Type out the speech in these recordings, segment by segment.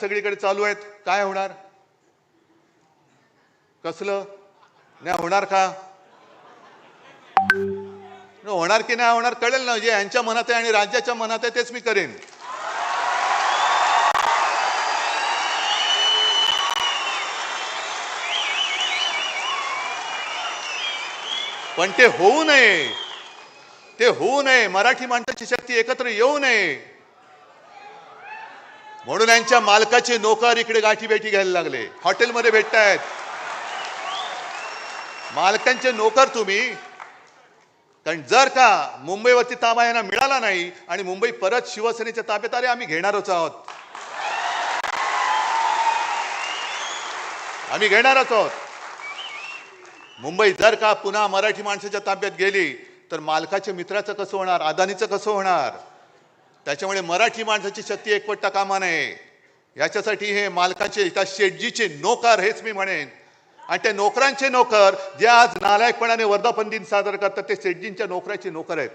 सगळीकडे चालू आहेत. काय होणार? कसलं? नाही होणार का? होणार की नाही होणार कळेल ना. जे यांच्या मनात आहे आणि राज्याच्या मनात आहे तेच मी करेन. पण ते होऊ नये. ते होऊ नये. मराठी माणसाची शक्ती एकत्र येऊ नये. म्हणून यांच्या मालकाचे नोकर इकडे गाठी भेटी घ्यायला लागले. हॉटेलमध्ये भेटतायत. मालकांचे नोकर तुम्ही. कारण जर का मुंबईवरती ताबा यांना मिळाला नाही आणि मुंबई परत शिवसेनेच्या ताब्यात आले आम्ही घेणारच आहोत. आम्ही घेणारच आहोत. मुंबई जर का पुन्हा मराठी माणसाच्या ताब्यात गेली तर मालकाच्या मित्राचं कसं होणार? अदानीचं कसं होणार? त्याच्यामुळे मराठी माणसाची शक्ती एकवटता कामा नये. याच्यासाठी हे मालकाचे त्या शेटजीचे नोकर हेच मी म्हणेन. आणि त्या नोकरांचे नोकर जे आज नालायकपणाने वर्धापन दिन साजरा करतात ते शेटजींच्या नोकराचे नोकर आहेत.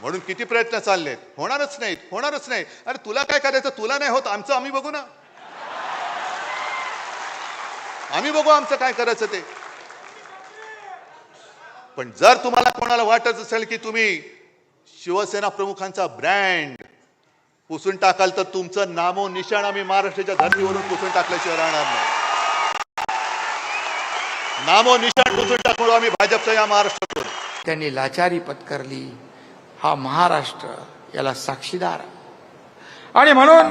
म्हणून किती प्रयत्न चाललेत? होणारच नाहीत होणारच नाही. अरे तुला काय करायचं? तुला नाही होत आमचं आम्ही बघू ना. आम्ही बघू आमचं काय करायचं ते. पण जर तुम्हाला कोणाला वाटत असेल की तुम्ही शिवसेना प्रमुखांचा ब्रँड पुसून टाकाल तर तुमचं नामो निशाण आम्ही महाराष्ट्राच्या धर्तीवरून पुसून टाकल्याशिवाय राहणार नाही. नामो निशाण पुसून टाकू आम्ही भाजपच्या या महाराष्ट्रातून. त्यांनी लाचारी पत्करली. हा महाराष्ट्र याला साक्षीदार आणि म्हणून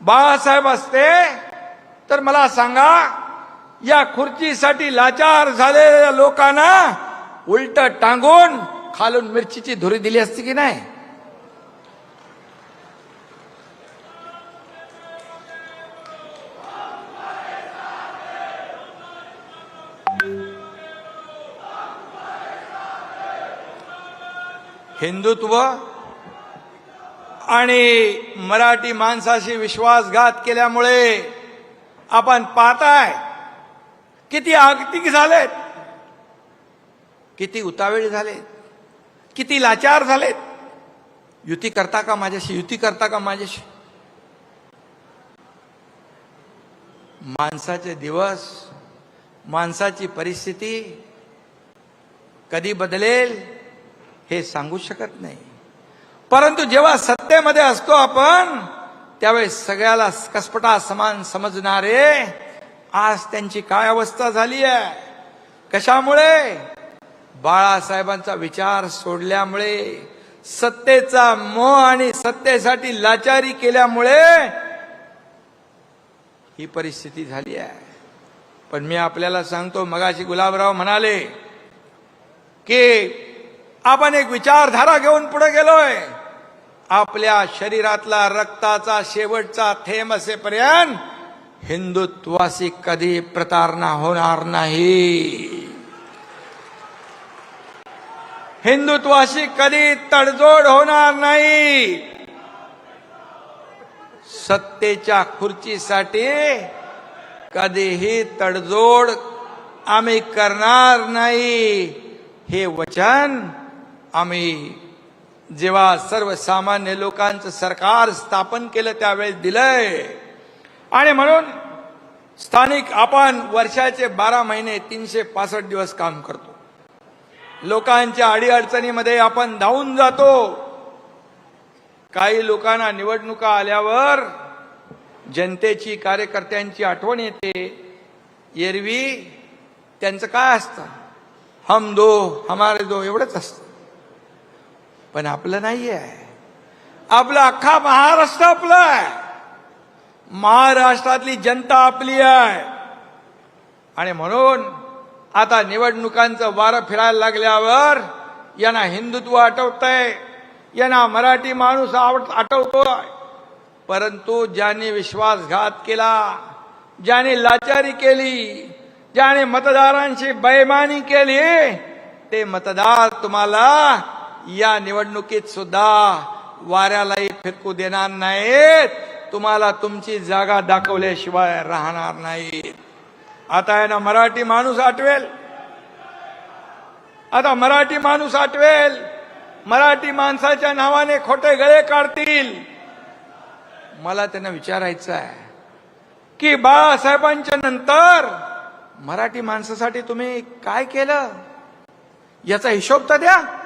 बाळासाहेब असते तर मला सांगा या खुर्चीसाठी लाचार झालेल्या लोकांना उलट टांगून खालून मिरचीची धुरी दिली असती की नाही? हिंदुत्व आणि मराठी माणसाशी विश्वासघात केल्यामुळे आपण पाहताय किती आगतिक झालेत. किती उतावेळी झालेत किती लाचार झालेत? युती करता का माझ्याशी? युती करता का माझ्याशी? माणसाचे दिवस माणसाची परिस्थिती कधी बदलेल हे सांगू शकत नाही. परंतु जेव्हा सत्तेमध्ये असतो आपण त्यावेळेस सगळ्याला कसपटा समान समजणारे आज त्यांची काय अवस्था झाली आहे? कशामुळे? बाळासाहेबांचा विचार सोडल्यामुळे सत्तेचा मोह आणि सत्तेसाठी लाचारी केल्यामुळे ही परिस्थिती झाली आहे. पण मी आपल्याला सांगतो मगाशी गुलाबराव म्हणाले की आपण एक विचारधारा घेऊन पुढे गेलोय. आपल्या शरीरातला रक्ताचा शेवटचा थेंब असेपर्यंत हिंदुत्वाशी कधी प्रतारणा होणार नाही. हिंदुत्वाशी कधी तडजोड होणार नाही. सत्तेच्या खुर्चीसाठी कधीही तडजोड आम्ही करणार नाही. हे वचन आम्ही जेव्हा सर्वसामान्य लोकांचं सरकार स्थापन केलं त्यावेळेस दिलंय. आणि म्हणून स्थानिक आपण वर्षाचे बारा महिने तीनशे पासष्ट दिवस काम करतो. लोकांच्या अडीअडचणीमध्ये आपण धावून जातो. काही लोकांना निवडणुका आल्यावर जनतेची कार्यकर्त्यांची आठवण येते. एरवी त्यांचं काय असतं? हम दो हमारे दो एवढंच असतं. पण आपलं नाही आहे आपलं अख्खा महाराष्ट्र आपलं आहे. महाराष्ट्रातली जनता आपली आहे. आणि म्हणून आता निवडणुकांचं वारं फिरायला लागल्यावर यांना हिंदुत्व आठवतंय यांना मराठी माणूस आवड आठवतोय परंतु ज्यांनी विश्वासघात केला ज्याने लाचारी केली ज्याने मतदारांशी बैमानी केली ते मतदार तुम्हाला या निवडणुकीत सुद्धा वाऱ्यालाही फिरकू देणार नाहीत. तुम्हाला तुमची जागा दाखवल्याशिवाय राहणार नाहीत. आता यांना मराठी माणूस आठवेल. आता मराठी माणूस आठवेल. मराठी माणसाच्या नावाने खोटे गळे काढतील. मला त्यांना विचारायचं आहे की बाळासाहेबांच्या नंतर मराठी माणसासाठी तुम्ही काय केलं? याचा हिशोब तर द्या.